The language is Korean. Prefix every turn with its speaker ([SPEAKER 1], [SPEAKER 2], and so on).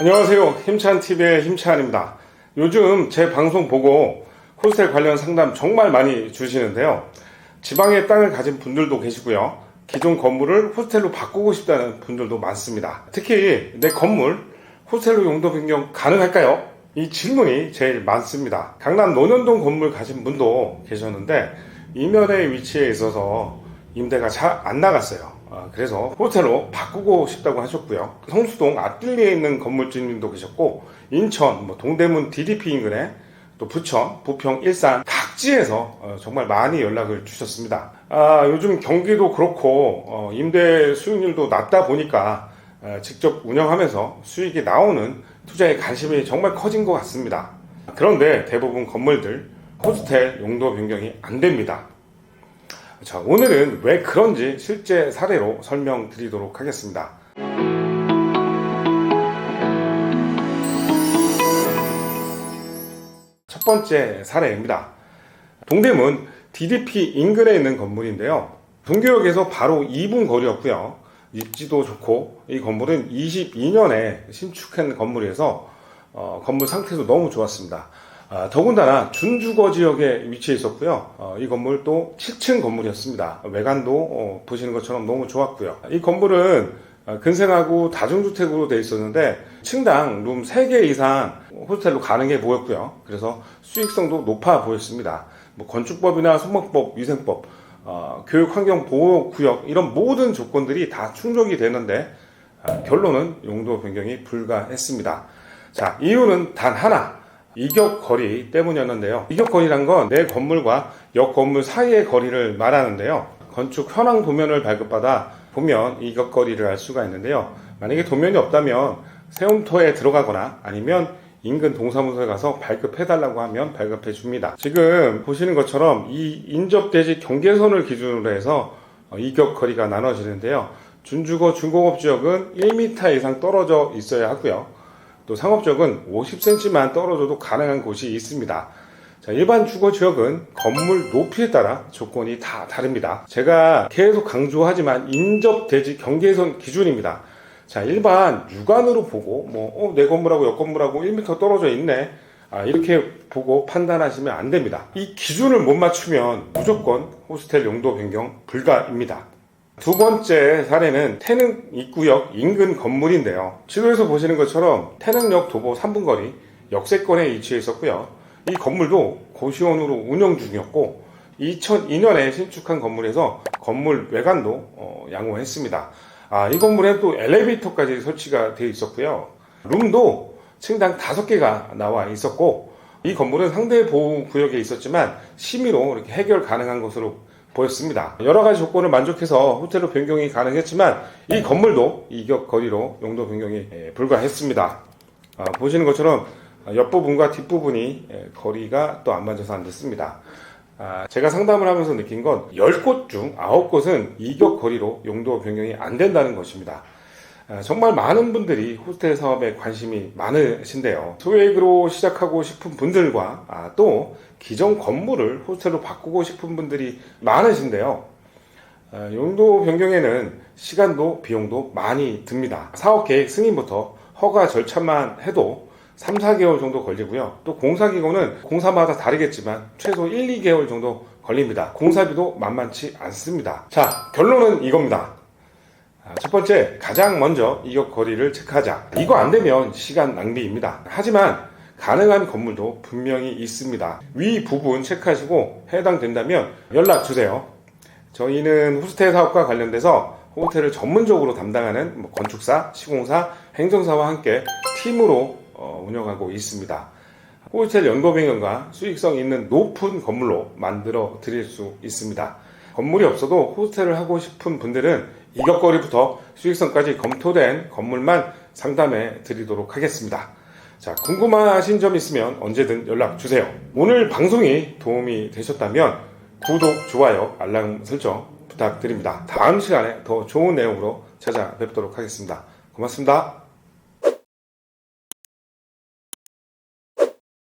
[SPEAKER 1] 안녕하세요. 힘찬TV의 힘찬입니다. 요즘 제 방송 보고 호스텔 관련 상담 정말 많이 주시는데요. 지방에 땅을 가진 분들도 계시고요. 기존 건물을 호스텔로 바꾸고 싶다는 분들도 많습니다. 특히 내 건물 호스텔로 용도 변경 가능할까요? 이 질문이 제일 많습니다. 강남 논현동 건물 가진 분도 계셨는데 이면의 위치에 있어서 임대가 잘 안 나갔어요. 아, 그래서 호텔로 바꾸고 싶다고 하셨고요. 성수동 앞길리에 있는 건물주님도 계셨고 인천, 뭐 동대문 DDP 인근에 또 부천, 부평, 일산 각지에서 어, 정말 많이 연락을 주셨습니다. 아, 요즘 경기도 그렇고 어, 임대 수익률도 낮다 보니까 어, 직접 운영하면서 수익이 나오는 투자에 관심이 정말 커진 것 같습니다. 그런데 대부분 건물들 호스텔 용도 변경이 안 됩니다. 자, 오늘은 왜 그런지 실제 사례로 설명드리도록 하겠습니다. 첫 번째 사례입니다. 동대문 DDP 인근에 있는 건물인데요. 동교역에서 바로 2분 거리였고요. 입지도 좋고 이 건물은 22년에 신축한 건물이어서 어, 건물 상태도 너무 좋았습니다. 아, 더군다나 준주거 지역에 위치해 있었고요. 어, 이 건물 또 7층 건물이었습니다. 외관도 어, 보시는 것처럼 너무 좋았고요. 이 건물은 어, 근생하고 다중주택으로 되어 있었는데 층당 룸 3개 이상 호스텔로 가능해 보였고요. 그래서 수익성도 높아 보였습니다. 뭐 건축법이나 소목법, 위생법, 어, 교육환경보호구역 이런 모든 조건들이 다 충족이 되는데 아, 결론은 용도 변경이 불가했습니다. 자 이유는 단 하나 이격 거리 때문이었는데요. 이격 거리란 건 내 건물과 옆 건물 사이의 거리를 말하는데요. 건축 현황 도면을 발급받아 보면 이격 거리를 알 수가 있는데요. 만약에 도면이 없다면 세움터에 들어가거나 아니면 인근 동사무소에 가서 발급해달라고 하면 발급해 줍니다. 지금 보시는 것처럼 이 인접대지 경계선을 기준으로 해서 어, 이격 거리가 나눠지는데요. 준주거 중공업 지역은 1m 이상 떨어져 있어야 하고요. 또 상업적은 50cm만 떨어져도 가능한 곳이 있습니다. 자, 일반 주거 지역은 건물 높이에 따라 조건이 다 다릅니다. 제가 계속 강조하지만 인접대지 경계선 기준입니다. 자, 일반 육안으로 보고 뭐 어, 내 건물하고 옆 건물하고 1m 떨어져 있네. 아, 이렇게 보고 판단하시면 안 됩니다. 이 기준을 못 맞추면 무조건 호스텔 용도 변경 불가입니다. 두 번째 사례는 태릉 입구역 인근 건물인데요. 지도에서 보시는 것처럼 태릉역 도보 3분 거리 역세권에 위치해 있었고요. 이 건물도 고시원으로 운영 중이었고 2002년에 신축한 건물에서 건물 외관도 어, 양호했습니다. 아, 이 건물에 또 엘리베이터까지 설치가 되어 있었고요. 룸도 층당 5개가 나와 있었고 이 건물은 상대 보호 구역에 있었지만 심의로 이렇게 해결 가능한 것으로 보였습니다. 여러 가지 조건을 만족해서 호텔로 변경이 가능했지만 이 건물도 이격 거리로 용도 변경이 예, 불가했습니다. 아, 보시는 것처럼 옆부분과 뒷부분이 예, 거리가 또 안 맞아서 안 됐습니다. 아, 제가 상담을 하면서 느낀 건 10곳 중 9곳은 이격 거리로 용도 변경이 안 된다는 것입니다. 아, 정말 많은 분들이 호스텔 사업에 관심이 많으신데요. 소액으로 시작하고 싶은 분들과 아, 또 기존 건물을 호스텔로 바꾸고 싶은 분들이 많으신데요. 아, 용도 변경에는 시간도 비용도 많이 듭니다. 사업 계획 승인부터 허가 절차만 해도 3, 4개월 정도 걸리고요. 또 공사기간은 공사마다 다르겠지만 최소 1, 2개월 정도 걸립니다. 공사비도 만만치 않습니다. 자, 결론은 이겁니다. 아, 첫 번째, 가장 먼저 이격 거리를 체크하자. 이거 안 되면 시간 낭비입니다. 하지만 가능한 건물도 분명히 있습니다. 위 부분 체크하시고 해당된다면 연락 주세요. 저희는 호스텔 사업과 관련돼서 호텔을 전문적으로 담당하는 뭐 건축사, 시공사, 행정사와 함께 팀으로 어, 운영하고 있습니다. 호텔 연거병행과 수익성 있는 높은 건물로 만들어 드릴 수 있습니다. 건물이 없어도 호스텔을 하고 싶은 분들은 이격거리부터 수익성까지 검토된 건물만 상담해 드리도록 하겠습니다. 자, 궁금하신 점 있으면 언제든 연락 주세요. 오늘 방송이 도움이 되셨다면 구독, 좋아요, 알람 설정 부탁드립니다. 다음 시간에 더 좋은 내용으로 찾아뵙도록 하겠습니다. 고맙습니다.